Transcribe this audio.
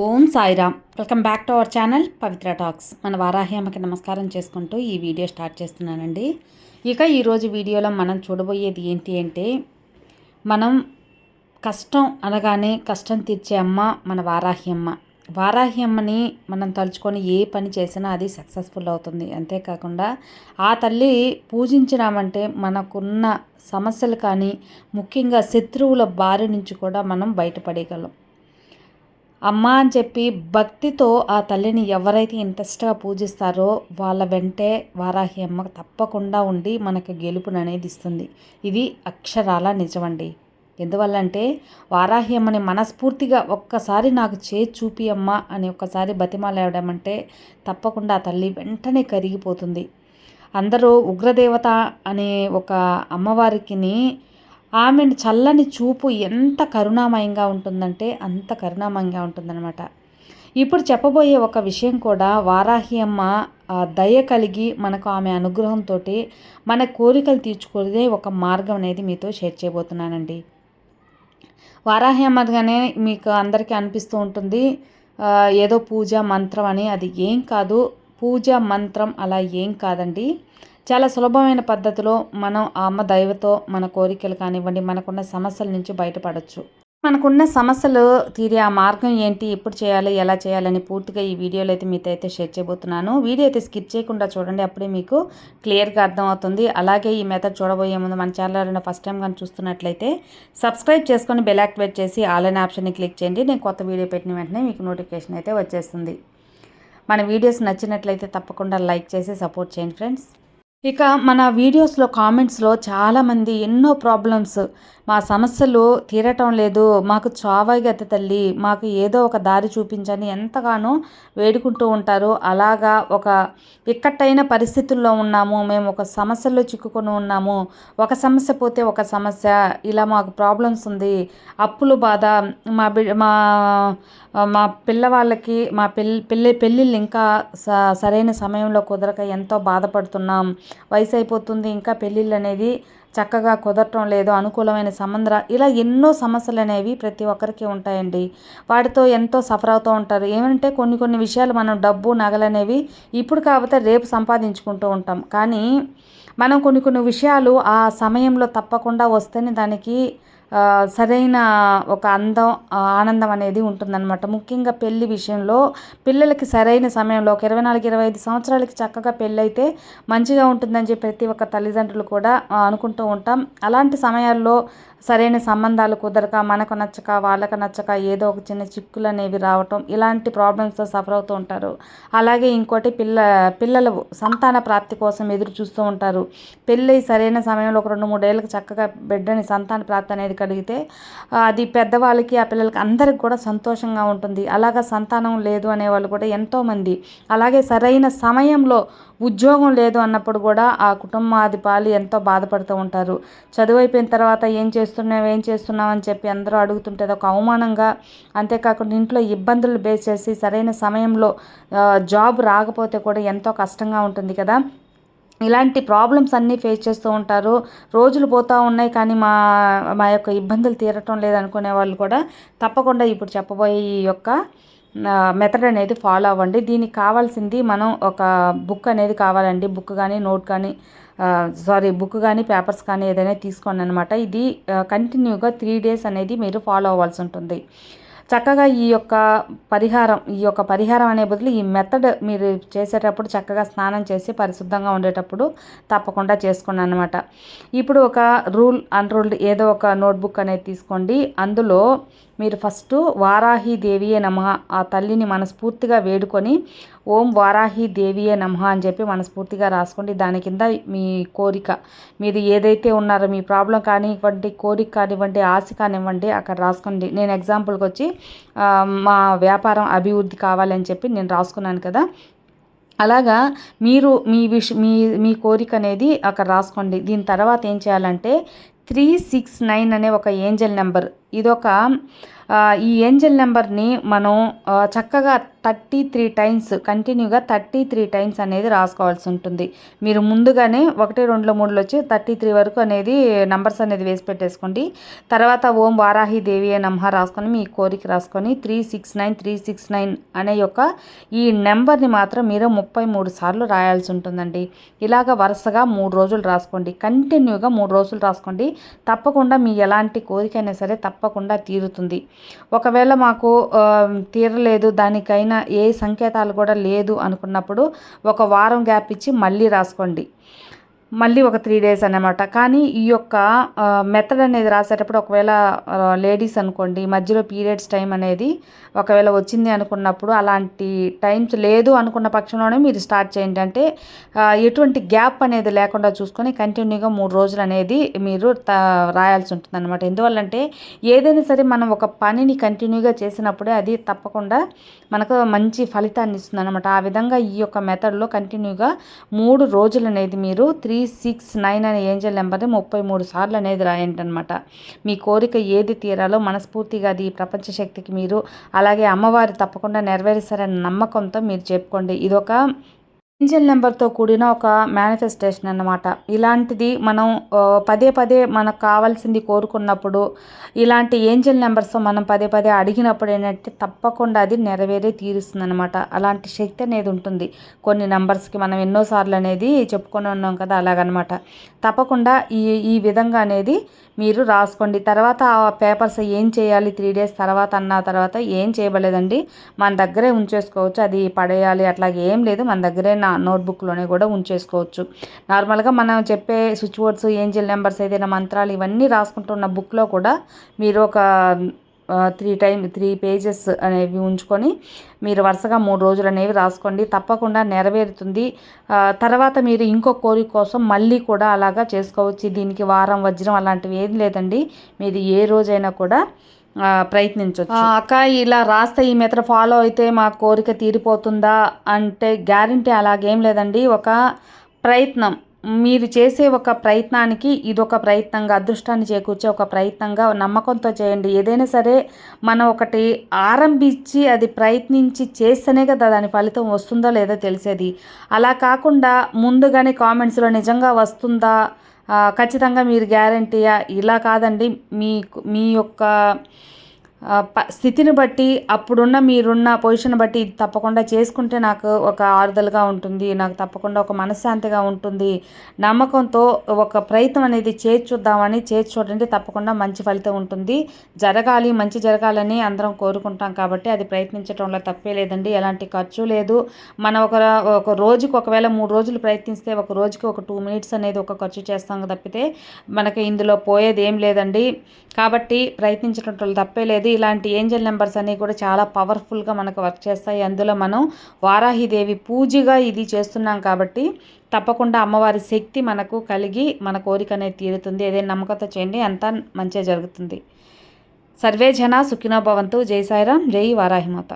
Om Sairam. Welcome back to our channel Pavitra talks. మన వారాహి నమస్కారం చేసుకుంటూ ఈ వీడియో స్టార్ట్ చేస్తున్నానండి. ఇక ఈరోజు వీడియోలో మనం చూడబోయేది ఏంటి అంటే మనం కష్టం అనగానే కష్టం తీర్చే అమ్మ మన వారాహ్యమ్మ వారాహ్యమ్మని మనం తలుచుకొని ఏ పని చేసినా అది సక్సెస్ఫుల్ అవుతుంది. అంతేకాకుండా ఆ తల్లి పూజించినామంటే మనకున్న సమస్యలు కానీ ముఖ్యంగా శత్రువుల బారి నుంచి కూడా మనం బయటపడగలం అమ్మ అని చెప్పి భక్తితో ఆ తల్లిని ఎవరైతే ఇంట్రెస్ట్గా పూజిస్తారో వాళ్ళ వెంటే వారాహి అమ్మ తప్పకుండా ఉండి మనకు గెలుపుని అనేది ఇస్తుంది. ఇది అక్షరాల నిజమండి. ఎందువల్లంటే వారాహి అమ్మని మనస్ఫూర్తిగా ఒక్కసారి నాకు చే చూపి అమ్మ అని ఒక్కసారి బతిమాలేవడమంటే తప్పకుండా ఆ తల్లి వెంటనే కరిగిపోతుంది. అందరూ ఉగ్రదేవత అనే ఒక అమ్మవారికిని ఆమెను చల్లని చూపు ఎంత కరుణామయంగా ఉంటుందంటే అంత కరుణామయంగా ఉంటుందన్నమాట. ఇప్పుడు చెప్పబోయే ఒక విషయం కూడా వారాహి అమ్మ దయ కలిగి మనకు ఆమె అనుగ్రహంతో మన కోరికలు తీర్చుకునే ఒక మార్గం అనేది మీతో షేర్ చేయబోతున్నానండి. వారాహి అమ్మగానే మీకు అందరికీ అనిపిస్తూ ఉంటుంది ఏదో పూజ మంత్రం అని. అది ఏం కాదు పూజ మంత్రం అలా ఏం కాదండి. చాలా సులభమైన పద్ధతిలో మనం ఆ అమ్మ దైవతో మన కోరికలు కానివ్వండి మనకున్న సమస్యల నుంచి బయటపడవచ్చు మనకున్న సమస్యలు తీరే ఆ మార్గం ఏంటి ఎప్పుడు చేయాలి ఎలా చేయాలని పూర్తిగా ఈ వీడియోలో అయితే మీతో అయితే షేర్ చేయబోతున్నాను. వీడియో అయితే స్కిప్ చేయకుండా చూడండి అప్పుడే మీకు క్లియర్గా అర్థమవుతుంది. అలాగే ఈ మెథడ్ చూడబోయే ముందు మన ఛానల్ ఫస్ట్ టైం కానీ చూస్తున్నట్లయితే సబ్స్క్రైబ్ చేసుకొని బెల్ యాక్టివేట్ చేసి ఆల్ అనే ఆప్షన్ని క్లిక్ చేయండి. నేను కొత్త వీడియో పెట్టిన వెంటనే మీకు నోటిఫికేషన్ అయితే వచ్చేస్తుంది. మన వీడియోస్ నచ్చినట్లయితే తప్పకుండా లైక్ చేసి సపోర్ట్ చేయండి ఫ్రెండ్స్. ఇక మన వీడియోస్లో కామెంట్స్లో చాలామంది ఎన్నో ప్రాబ్లమ్స్. మా సమస్యలు తీరటం లేదు. మాకు చావాయిగత తల్లి. మాకు ఏదో ఒక దారి చూపించని ఎంతగానో వేడుకుంటూ ఉంటారు. అలాగా ఒక ఇక్కట్టైన పరిస్థితుల్లో ఉన్నాము. మేము ఒక సమస్యలో చిక్కుకొని ఉన్నాము. ఒక సమస్య పోతే ఒక సమస్య. ఇలా మాకు ప్రాబ్లమ్స్ ఉంది. అప్పులు బాధ. మా బి మా మా పిల్లవాళ్ళకి మా పెళ్ళి పెళ్ళి పెళ్ళిళ్ళు ఇంకా స సరైన సమయంలో కుదరక ఎంతో బాధపడుతున్నాం. వయసు అయిపోతుంది ఇంకా పెళ్ళిళ్ళు అనేది చక్కగా కుదరటం లేదు అనుకూలమైన సంబంధ ఇలా ఎన్నో సమస్యలు అనేవి ప్రతి ఒక్కరికి ఉంటాయండి. వాటితో ఎంతో సఫర్ అవుతూ ఉంటారు. ఏమంటే కొన్ని కొన్ని విషయాలు మనం డబ్బు నగలనేవి ఇప్పుడు కాకపోతే రేపు సంపాదించుకుంటూ ఉంటాం. కానీ మనం కొన్ని కొన్ని విషయాలు ఆ సమయంలో తప్పకుండా వస్తేనే దానికి సరైన ఒక అందం ఆనందం అనేది ఉంటుందన్నమాట. ముఖ్యంగా పెళ్ళి విషయంలో పిల్లలకి సరైన సమయంలో ఒక ఇరవై నాలుగు ఇరవై ఐదు సంవత్సరాలకి చక్కగా పెళ్ళైతే మంచిగా ఉంటుందని చెప్పి ప్రతి ఒక్క తల్లిదండ్రులు కూడా అనుకుంటూ ఉంటాం. అలాంటి సమయాల్లో సరైన సంబంధాలు కుదరక మనకు నచ్చక వాళ్ళకు నచ్చక ఏదో ఒక చిన్న చిక్కులు అనేవి రావటం ఇలాంటి ప్రాబ్లమ్స్తో సఫర్ అవుతూ ఉంటారు. అలాగే ఇంకోటి పిల్ల పిల్లలు సంతాన ప్రాప్తి కోసం ఎదురు చూస్తూ ఉంటారు. పెళ్ళి సరైన సమయంలో ఒక రెండు మూడేళ్ళకి చక్కగా బిడ్డని సంతాన ప్రాప్తి అనేది కలిగితే అది పెద్దవాళ్ళకి ఆ పిల్లలకి అందరికి కూడా సంతోషంగా ఉంటుంది. అలాగా సంతానం లేదు అనేవాళ్ళు కూడా ఎంతోమంది. అలాగే సరైన సమయంలో ఉద్యోగం లేదు అన్నప్పుడు కూడా ఆ కుటుంబాధిపాలు ఎంతో బాధపడుతూ ఉంటారు. చదువు అయిపోయిన తర్వాత ఏం చేస్తున్నావు ఏం చేస్తున్నావు అని చెప్పి అందరూ అడుగుతుంటే ఒక అవమానంగా అంతేకాకుండా ఇంట్లో ఇబ్బందులు బేస్ చేసి సరైన సమయంలో జాబ్ రాకపోతే కూడా ఎంతో కష్టంగా ఉంటుంది కదా. ఇలాంటి ప్రాబ్లమ్స్ అన్నీ ఫేస్ చేస్తూ ఉంటారు. రోజులు పోతూ ఉన్నాయి కానీ మా మా యొక్క ఇబ్బందులు తీరటం లేదనుకునే వాళ్ళు కూడా తప్పకుండా ఇప్పుడు చెప్పబోయే ఈ యొక్క మెథడ్ అనేది ఫాలో అవ్వండి. దీనికి కావాల్సింది మనం ఒక బుక్ అనేది కావాలండి. బుక్ కానీ నోట్ కానీ సారీ బుక్ కానీ పేపర్స్ కానీ ఏదైనా తీసుకోండి అనమాట ఇది కంటిన్యూగా త్రీ డేస్ అనేది మీరు ఫాలో అవ్వాల్సి ఉంటుంది. చక్కగా ఈ యొక్క పరిహారం ఈ యొక్క పరిహారం అనే బదులు ఈ మెథడ్ మీరు చేసేటప్పుడు చక్కగా స్నానం చేసి పరిశుద్ధంగా ఉండేటప్పుడు తప్పకుండా చేసుకోండి అనమాట ఇప్పుడు ఒక రూల్ అన్రూల్డ్ ఏదో ఒక నోట్బుక్ అనేది తీసుకోండి. అందులో మీరు ఫస్ట్ వారాహి దేవియే నమ. ఆ తల్లిని మనస్ఫూర్తిగా వేడుకొని ఓం వారాహి దేవియే నమ అని చెప్పి మనస్ఫూర్తిగా రాసుకోండి. దాని కింద మీ కోరిక. మీది ఏదైతే ఉన్నారో మీ ప్రాబ్లం కానివ్వండి కోరిక కానివ్వండి ఆశ కానివ్వండి అక్కడ రాసుకోండి. నేను ఎగ్జాంపుల్కి వచ్చి మా వ్యాపారం అభివృద్ధి కావాలని చెప్పి నేను రాసుకున్నాను కదా. అలాగా మీరు మీ విష మీ మీ కోరిక అనేది అక్కడ రాసుకోండి. దీని తర్వాత ఏం చేయాలంటే త్రీ సిక్స్ నైన్ అనే ఒక ఏంజల్ నెంబర్ ఇదొక ఈ ఏంజల్ నెంబర్ని మనం చక్కగా థర్టీ త్రీ టైమ్స్ కంటిన్యూగా థర్టీ త్రీ టైమ్స్ అనేది రాసుకోవాల్సి ఉంటుంది. మీరు ముందుగానే ఒకటి రెండులో మూడులో వచ్చి థర్టీ త్రీ వరకు అనేది నంబర్స్ అనేది వేసి పెట్టేసుకోండి. తర్వాత ఓం వారాహి దేవి అని నమ్హ రాసుకొని మీ కోరిక రాసుకొని three six nine three six nine అనే యొక్క ఈ నెంబర్ని మాత్రం మీరు ముప్పై మూడు సార్లు రాయాల్సి ఉంటుందండి. ఇలాగ వరుసగా మూడు రోజులు రాసుకోండి. కంటిన్యూగా మూడు రోజులు రాసుకోండి. తప్పకుండా మీ ఎలాంటి కోరికైనా సరే తప్ప తప్పకుండా తీరుతుంది. ఒకవేళ మాకు తీరలేదు దానికైనా ఏ సంకేతాలు కూడా లేదు అనుకున్నప్పుడు ఒక వారం గ్యాప్ ఇచ్చి మళ్ళీ రాసుకోండి. మళ్ళీ ఒక త్రీ డేస్ అనమాట కానీ ఈ యొక్క మెథడ్ అనేది రాసేటప్పుడు ఒకవేళ లేడీస్ అనుకోండి మధ్యలో పీరియడ్స్ టైం అనేది ఒకవేళ వచ్చింది అనుకున్నప్పుడు అలాంటి టైమ్స్ లేదు అనుకున్న పక్షంలోనే మీరు స్టార్ట్ చేయండి. అంటే ఎటువంటి గ్యాప్ అనేది లేకుండా చూసుకొని కంటిన్యూగా మూడు రోజులు అనేది మీరు రాయాల్సి ఉంటుంది అనమాట ఎందువల్లంటే ఏదైనా సరే మనం ఒక పనిని కంటిన్యూగా చేసినప్పుడే అది తప్పకుండా మనకు మంచి ఫలితాన్ని ఇస్తుంది అనమాట ఆ విధంగా ఈ యొక్క మెథడ్లో కంటిన్యూగా మూడు రోజులు అనేది మీరు త్రీ త్రీ సిక్స్ నైన్ అనే ఏంజల్ నెంబర్ని ముప్పై మూడు సార్లు అనేది రాయండి అనమాట మీ కోరిక ఏది తీరాలో మనస్ఫూర్తిగా అది ప్రపంచ శక్తికి మీరు అలాగే అమ్మవారి తప్పకుండా నెరవేరుస్తారనే నమ్మకంతో మీరు చెప్పుకోండి. ఇదొక ఏంజల్ నెంబర్తో కూడిన ఒక మేనిఫెస్టేషన్ అన్నమాట. ఇలాంటిది మనం పదే పదే మనకు కావాల్సింది కోరుకున్నప్పుడు ఇలాంటి ఏంజల్ నెంబర్స్ మనం పదే పదే అడిగినప్పుడు ఏంటంటే తప్పకుండా అది నెరవేరే తీరుస్తుంది అనమాట అలాంటి శక్తి అనేది ఉంటుంది. కొన్ని నెంబర్స్కి మనం ఎన్నోసార్లు అనేది చెప్పుకొని ఉన్నాం కదా అలాగనమాట తప్పకుండా ఈ ఈ విధంగా అనేది మీరు రాసుకోండి. తర్వాత ఆ పేపర్స్ ఏం చేయాలి? త్రీ డేస్ తర్వాత అన్న తర్వాత ఏం చేయబలేదండి మన దగ్గరే ఉంచేసుకోవచ్చు. అది పడేయాలి. అట్లాగే ఏం లేదు. మన దగ్గరే నా నోట్బుక్లోనే కూడా ఉంచేసుకోవచ్చు. నార్మల్గా మనం చెప్పే స్విచ్ బోర్డ్స్ ఏంజిల్ నెంబర్స్ ఏదైనా మంత్రాలు ఇవన్నీ రాసుకుంటున్న బుక్లో కూడా మీరు ఒక త్రీ టైమ్ త్రీ పేజెస్ అనేవి ఉంచుకొని మీరు వరుసగా మూడు రోజులు అనేవి రాసుకోండి. తప్పకుండా నెరవేరుతుంది. తర్వాత మీరు ఇంకో కోరిక కోసం మళ్ళీ కూడా అలాగా చేసుకోవచ్చు. దీనికి వారం వజ్రం అలాంటివి ఏం లేదండి. మీరు ఏ రోజైనా కూడా ప్రయత్నించవచ్చు అక్క ఇలా రాస్తే ఈ మెథడ్ ఫాలో అయితే మా కోరిక తీరిపోతుందా అంటే గ్యారంటీ అలాగేం లేదండి. ఒక ప్రయత్నం. మీరు చేసే ఒక ప్రయత్నానికి ఇదొక ప్రయత్నంగా అదృష్టాన్ని చేకూర్చే ఒక ప్రయత్నంగా నమ్మకంతో చేయండి. ఏదైనా సరే మనం ఒకటి ఆరంభించి అది ప్రయత్నించి చేస్తేనే కదా దాని ఫలితం వస్తుందో లేదో తెలిసేది. అలా కాకుండా ముందుగానే కామెంట్స్లో నిజంగా వస్తుందా ఖచ్చితంగా మీరు గ్యారంటీయా? ఇలా కాదండి. మీ మీ యొక్క స్థితిని బట్టి అప్పుడున్న మీరున్న పొజిషన్ బట్టి తప్పకుండా చేసుకుంటే నాకు ఒక ఆరుదలుగా ఉంటుంది నాకు తప్పకుండా ఒక మనశ్శాంతిగా ఉంటుంది. నమ్మకంతో ఒక ప్రయత్నం అనేది చేర్చుద్దామని చేర్చి చూడండి తప్పకుండా మంచి ఫలితం ఉంటుంది. జరగాలి మంచి జరగాలని అందరం కోరుకుంటాం కాబట్టి అది ప్రయత్నించడంలో తప్పే లేదండి ఎలాంటి ఖర్చు లేదు. మనం ఒక ఒక రోజుకి ఒకవేళ మూడు రోజులు ప్రయత్నిస్తే ఒక రోజుకి ఒక టూ మినిట్స్ అనేది ఒక ఖర్చు చేస్తాం తప్పితే మనకి ఇందులో పోయేది ఏం లేదండి. కాబట్టి ప్రయత్నించడం తప్పే లేదు. ఇలాంటి ఏంజల్ నెంబర్స్ అన్నీ కూడా చాలా పవర్ఫుల్గా మనకు వర్క్ చేస్తాయి. అందులో మనం వారాహిదేవి పూజగా ఇది చేస్తున్నాం కాబట్టి తప్పకుండా అమ్మవారి శక్తి మనకు కలిగి మన కోరిక అనేది తీరుతుంది. ఏదైనా నమ్మకంతో చేయండి అంతా మంచిగా జరుగుతుంది. సర్వే జన సుఖినోభవంతు జై సాయిరాం జై వారాహిమాత.